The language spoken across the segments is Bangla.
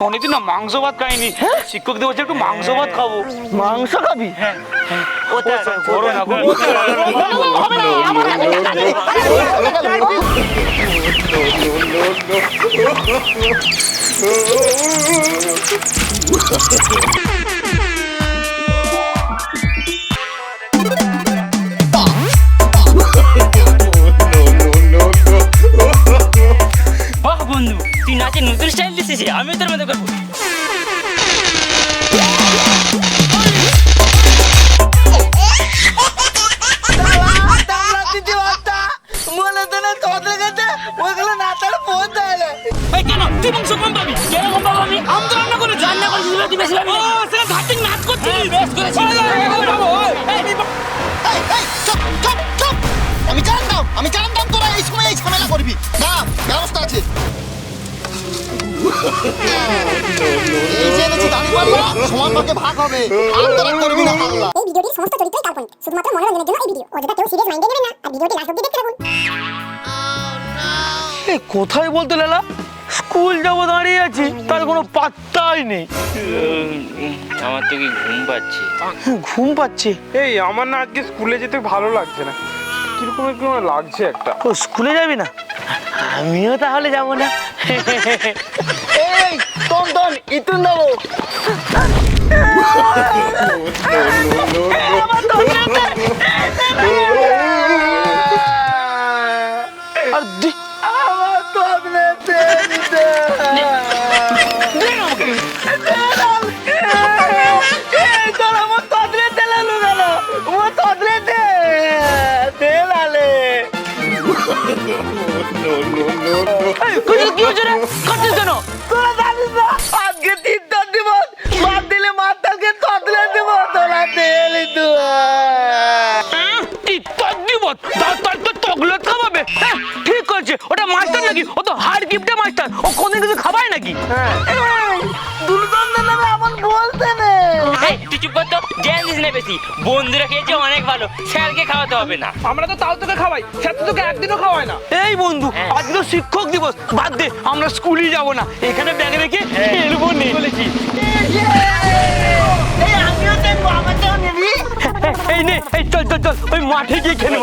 অনেকদিন না মাংস ভাত খাইনি শিক্ষক দিয়ে বলছে একটু মাংস ভাত খাব মাংস খাবি করো দিছিস আমিও তোর মতো করব। এই কেন? তুই মাংস কম পাবি? কেন কম পাবো আমি? এই যে এনেছি দাঁড়ি পাল্লা। সমান ভাগে ভাগ হবে। আর তোরা করবি না পাল্লা। এই ভিডিওটির সমস্ত চরিত্রই কাল্পনিক শুধুমাত্র মনোরঞ্জনের জন্য এই ভিডিও। অযথা কেউ সিরিয়াস মাইন্ডে নেবেন না আর ভিডিওটি লাস্ট অব্দি দেখতে থাকুন। এই কোথায় বলতে লেলা? স্কুল যাব দাঁড়িয়ে আছি তার কোনো পাত্তাই নেই। আমার তো কি ঘুম পাচ্ছে। ঘুম পাচ্ছে? এই আমার না আজকে স্কুলে যেতে ভালো লাগছে না। কীরকম আমার লাগছে একটা? ও স্কুলে যাবি না? আমিও তাহলে যাব না। আমার তো আমার তদরে তেলে লুগালো ও তদরে দে তেল আলে। কি হচ্ছে রে? চকলেট খাওয়াবে হ্যাঁ, ঠিক করেছে। ওটা মাস্টার নাকি? ও তো হার গিফটে মাস্টার ও কোনদিন কিছু খাবায় নাকি? দুর্গন্ধ নামে এমন বলতে নে। তুই চুপ কর জ্ঞান দিস না বেশি। বন্ধুরা খেয়েছে অনেক ভালো। স্যারকে খাওয়াতে হবে না। আমরা তো তাও তোকে খাওয়াই। সে তো তোকে একদিনও খাওয়ায় না। এই বন্ধু হ্যাঁ। তো শিক্ষক দিবস। বাদ দে আমরা স্কুলই যাব না। এখানে ব্যাগ রেখে খেলব নে। বলেছি। এই আমিও দেখব আমাকেও নিবি। এই নে এই চল চল চল। ওই মাঠে গিয়ে খেলব।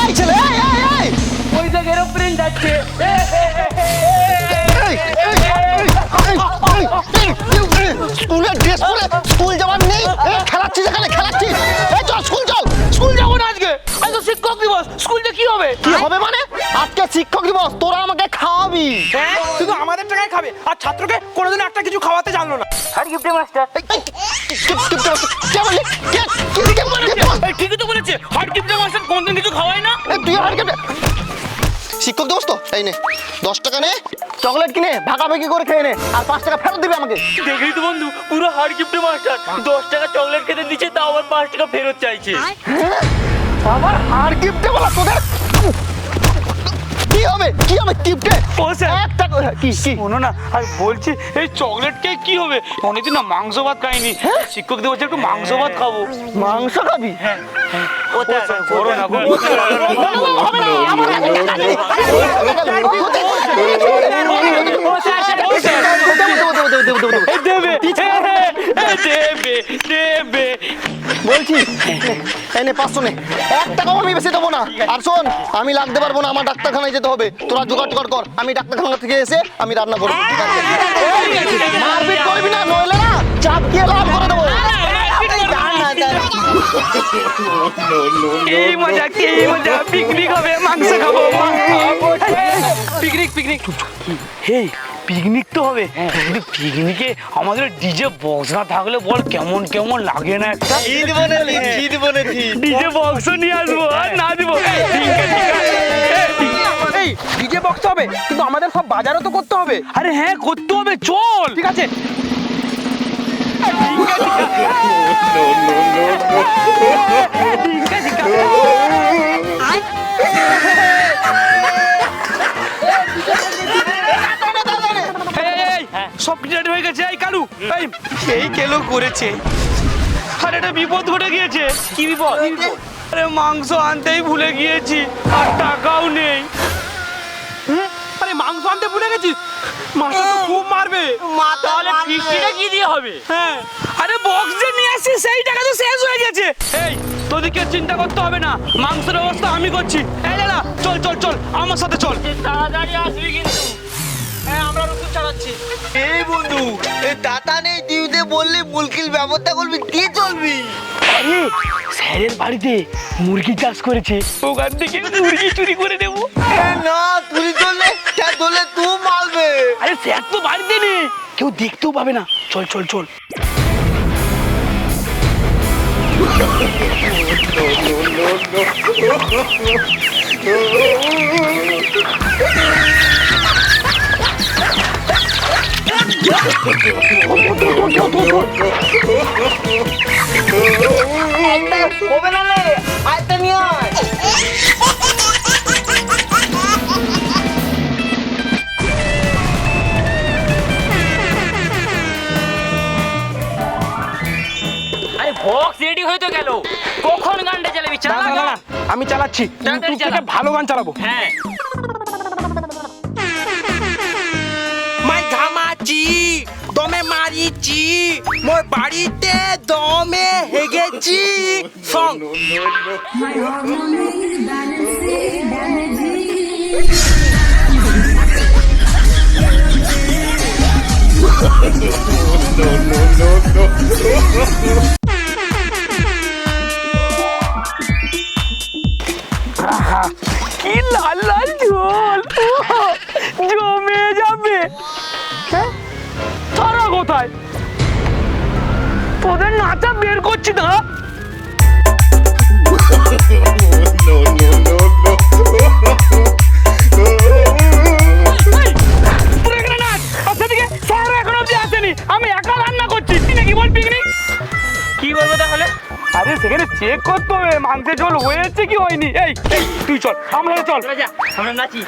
এই ছেলে এই এই এই ওই দেখ এরোপ্লেন যাচ্ছে স্কুলের ড্রেস পরে স্কুল যাওয়ার নেই এই চল স্কুল চল স্কুল যাব না আজকে আজ তো শিক্ষক দিবস স্কুলটা কি হবে কি হবে মানে আজকে শিক্ষক দিবস তোরা আমাকে খাওয়াবি হ্যাঁ শুধু আমাদের টাকায় খাবে আর ছাত্রকে কোনোদিন একটা কিছু খাওয়াতে জানলো না আর গিফটে মাস্টার কে বললি কে কে কে বললি এই ঠিকই তো বলেছে হার্ড মাস্টার কোনদিন কিছু খাওয়াই না? তুই আর কেটে শিক্ষক দিবস তো এই নে দশ টাকা নে চকলেট কিনে ভাগাভাগি করে খেয়ে নে আর পাঁচ টাকা ফেরত দিবে আমাকে। দেখলি তো বন্ধু পুরো হার গিফটে মাস্টার। দশ টাকা চকলেট খেতে দিচ্ছে তাও আবার পাঁচ টাকা ফেরত চাইছে। আবার হার গিফটে কি হবে হবে ও স্যার। একটা কি কি? শোনো না আর বলছি এই চকলেট কেক কি হবে? অনেকদিন না মাংস ভাত খাইনি। শিক্ষক দিয়ে একটু মাংস ভাত খাব। মাংস খাবি? হ্যাঁ ওটা করো না গো। এই দেবে এই দেবে দেবে। বলছি এই নে পাঁচশো নে এক টাকাও আমি বেশি দেবো না আর শোন আমি লাগতে পারব না আমার ডাক্তারখানায় যেতে হবে তোরা জোগাড় টোগাড় কর আমি ডাক্তারখানা থেকে এসে আমি রান্না করব ঠিক আছে? মারপিট করবি না নইলে না চাপ দিয়ে লাল করে দেবো কি মজা কি মজা পিকনিক হবে মাংস খাব পিকনিক পিকনিক হেই পিকনিক তো হবে কিন্তু পিকনিকে আমাদের ডিজে বক্স না থাকলে বল কেমন কেমন লাগে না একটা ঈদ বনেছি ঈদ বনেছি ডিজে বক্স নিয়ে আসব আর না দিব ডিজে বক্স হবে কিন্তু আমাদের সব বাজারও তো করতে হবে আরে হ্যাঁ করতে হবে চল ঠিক আছে সব ready হয়ে গেছে এই কালু এই। সেই কেলো করেছে। আরে একটা বিপদ ঘটে গিয়েছে। কি বিপদ? আরে মাংস আনতেই ভুলে গিয়েছি আর টাকাও নেই? আরে মাংস আনতে ভুলে গেছিস? মাস্টার তো খুব মারবে। তাহলে ফিস্টিটা কি দিয়ে হবে? হ্যাঁ। আরে বক্স যে নিয়ে আসছি সেই টাকা তো শেষ হয়ে গেছে। এই তোদেরকে চিন্তা করতে হবে না। মাংসের ব্যবস্থা আমি করছি। এই দাদা চল চল চল আমার সাথে চল। তাড়াতাড়ি আসবি কিন্তু। আমরা রসুন চালাচ্ছি। এই বন্ধু টাটা নেই বললি মুলকিল ব্যবস্থা করবি কি চলবি? আরে স্যারের বাড়িতে মুরগি চাষ করেছে। ওখান থেকে মুরগি চুরি করে নেব। না তুই চললে স্যার ধরলে তুই মারবে। আরে স্যার তো বাড়িতে নেই। কেউ দেখতেও পাবে না। চল চল চল। হবে না রে আয়টা নিয়ে আয় আরে বক্স রেডি হয়ে তো গেল। কখন গানটা চালাবি? না, আমি চালাচ্ছি। ভালো গান চালাবো। হ্যাঁ। মারিছি মোর বাড়িতে দমে হেগেছি। সং. কি লাল লাল ঝোল। জমে যাবে। কোথায়? তোদের নাচা বের করছি না? আমি একা রান্না করছি তুই নাকি বল পিকনিক কি বলব তাহলে? আরে সেখানে চেক করতে হবে মাংসের ঝোল হয়েছে কি হয়নি? এই এই তুই চল আমরা চল। আমরা নাচি।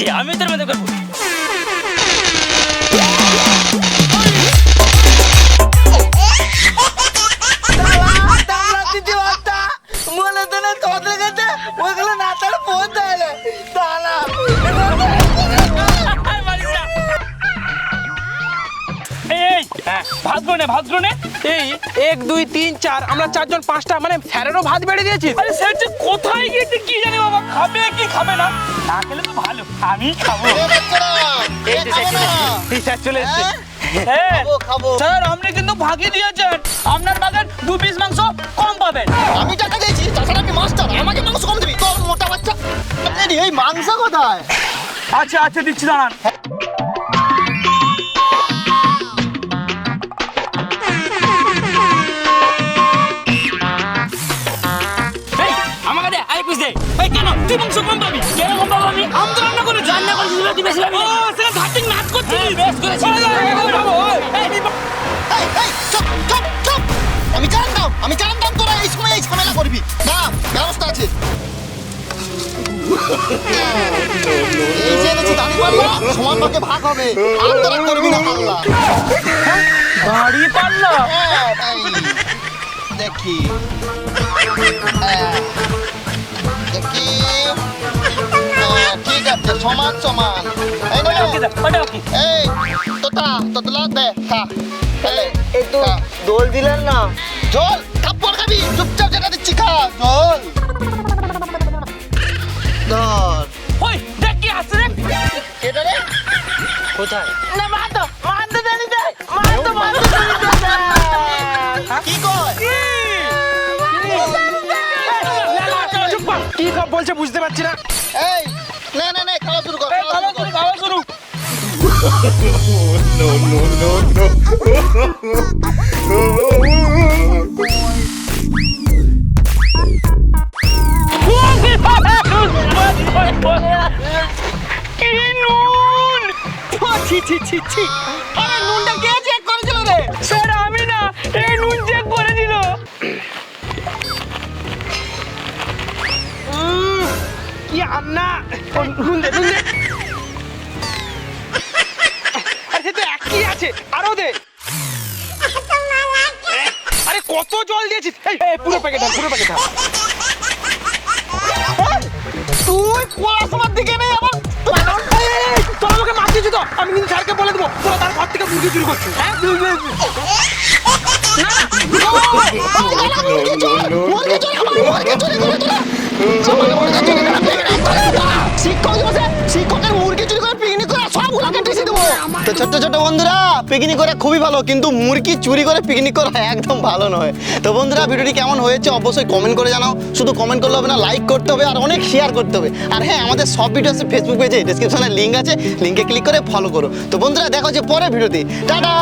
স্টাইল আমি তোর মতো করব। তো না ওইগুলো না। এই এক দুই তিন চার আমরা চারজন পাঁচটা মানে স্যারেরও ভাত বেড়ে দিয়েছি। আরে স্যার যে কোথায় গিয়েছে কি জানি বাবা খাবে কি খাবে না? না খেলে তো ভালো আমি খাব। এই স্যার চলে এসছে। হ্যাঁ? খাব স্যার আপনি কিন্তু ভাগে দিয়েছেন। আপনার বাগান দু পিস মাংস কম পাবেন। আমি টাকা দিয়েছি তাছাড়া আমি মাস্টার আমাকে মাংস কম দিবি। তোর মোটা বাচ্চা। এই, এই মাংস কোথায়? আচ্ছা আচ্ছা দিচ্ছি দাঁড়ান। তুই মাংস কম পাবি। আমি? আমি তো রান্না করে রান্না করে দিবি তুই বেশি পাবি ও সেটা ঘাটিং নাচ করছিস। বেশ করেছিস এই, এই, চুপ, চুপ, চুপ। আমি জানতাম আমি জানতাম তোরা এই সময় এই ঝামেলা করবি। না ব্যবস্থা আছে। এই যে এনেছি দাঁড়ি পাল্লা সমান ভাগে ভাগ হবে। আর তোরা করবি না পাল্লা দাঁড়িয়ে পারল হ্যাঁ, দেখি। হ্যাঁ, দেখি। আছে সমান সমান। এই নে, এই তোতা তোতলা দে খা। এই, একটু দোল দিলেন না। জল কাপড় খাবি চুপচাপ যেটা দিচ্ছি খা জল ধর। ওই দেখ কি আসছে রে এটা রে? কোথায়? না মাতো মাতো দেনি দে মাতো মাতো দেনি দে কি কয়? কি? বলছে বুঝতে পারছি না। এই ছি ছি ছি ছি আরে নুনটা কে চেক করেছিল রে স্যার আমি না এই নুন চেক করে দিল কি আন্না ও, নুন দে নুন দে আছে, আরও দে। আরে, কত জল দিয়েছিস? এই পুরো প্যাকেট পুরো প্যাকেট তুই পড়াশোনার দিকে নেই, আবার আমি কিন্তু স্যারকে বলে দেবো তোরা তার ঘর থেকে মুরগি চুরি করছিস হ্যাঁ তো ছোট্ট ছোট বন্ধুরা পিকনিক করা খুবই ভালো, কিন্তু মুরগি চুরি করে পিকনিক করা একদম ভালো নয়। তো বন্ধুরা, ভিডিওটি কেমন হয়েছে অবশ্যই কমেন্ট করে জানাও। শুধু কমেন্ট করলে হবে না লাইক করতে হবে আর অনেক শেয়ার করতে হবে। আর হ্যাঁ আমাদের সব ভিডিও আছে ফেসবুক পেজে ডিসক্রিপশনে লিঙ্ক আছে লিঙ্কে ক্লিক করে ফলো করো। তো বন্ধুরা, দেখো যে পরে ভিডিওতে টাটা!